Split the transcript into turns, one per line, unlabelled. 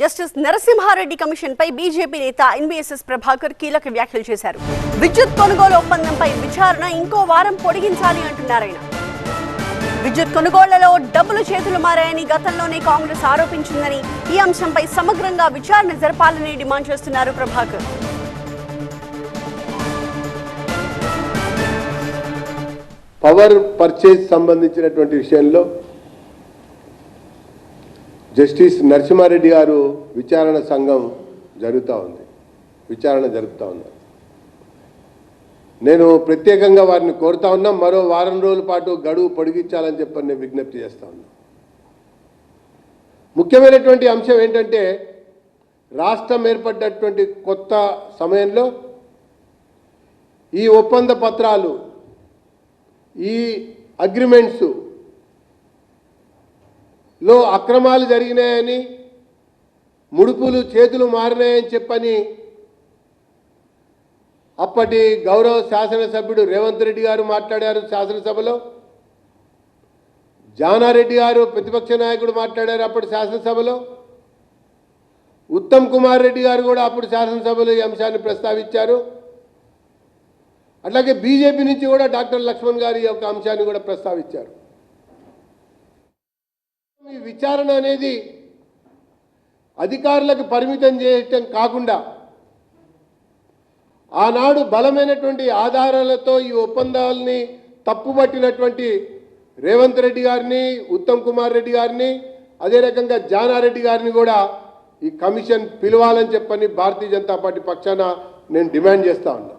Justice Narasimha Reddy commission పై BJP నేత NBSS Prabhakar కీలక వ్యాఖ్యలు చేశారు. విద్యుత్ కొనుగోలు ఒప్పందంపై విచారణ ఇంకో వారం పొడిగించాలి అంటున్నారాయన విద్యుత్ కొనుగోళ్ళలో డబ్బులు చేతులు మారాయని గతంలోనే కాంగ్రెస్ ఆరోపించిందని ఈ అంశంపై సమగ్రంగా విచారణ జరపాలని డిమాండ్ చేస్తున్నారు ప్రభాకర్.
పవర్ పర్చేజ్ సంబంధించినటువంటి విషయంలో జస్టిస్ నరసింహారెడ్డి గారు విచారణ సంఘం జరుగుతూ ఉంది. విచారణ జరుపుతూ ఉన్నారు. నేను ప్రత్యేకంగా వారిని కోరుతా ఉన్నా మరో వారం రోజుల పాటు గడువు పొడిగించాలని చెప్పని నేను విజ్ఞప్తి చేస్తా ఉన్నా. ముఖ్యమైనటువంటి అంశం ఏంటంటే రాష్ట్రం ఏర్పడ్డటువంటి కొత్త సమయంలో ఈ ఒప్పంద పత్రాలు ఈ అగ్రిమెంట్స్ లో అక్రమాలు జరిగినాయని ముడుపులు చేతులు మారినాయని చెప్పని అప్పటి గౌరవ శాసనసభ్యుడు రేవంత్ రెడ్డి గారు మాట్లాడారు శాసనసభలో. జానారెడ్డి గారు ప్రతిపక్ష నాయకుడు మాట్లాడారు అప్పుడు శాసనసభలో. ఉత్తమ్ కుమార్ రెడ్డి గారు కూడా అప్పుడు శాసనసభలో ఈ అంశాన్ని ప్రస్తావించారు. అట్లాగే బీజేపీ నుంచి కూడా డాక్టర్ లక్ష్మణ్ గారి యొక్క అంశాన్ని కూడా ప్రస్తావించారు. విచారణ అనేది అధికారులకు పరిమితం చేయటం కాకుండా ఆనాడు బలమైనటువంటి ఆధారాలతో ఈ ఒప్పందాలని తప్పుపట్టినటువంటి రేవంత్ రెడ్డి గారిని ఉత్తమ్ కుమార్ రెడ్డి గారిని అదే రకంగా జానారెడ్డి గారిని కూడా ఈ కమిషన్ పిలవాలని చెప్పని భారతీయ జనతా పార్టీ పక్షాన నేను డిమాండ్ చేస్తా ఉన్నా.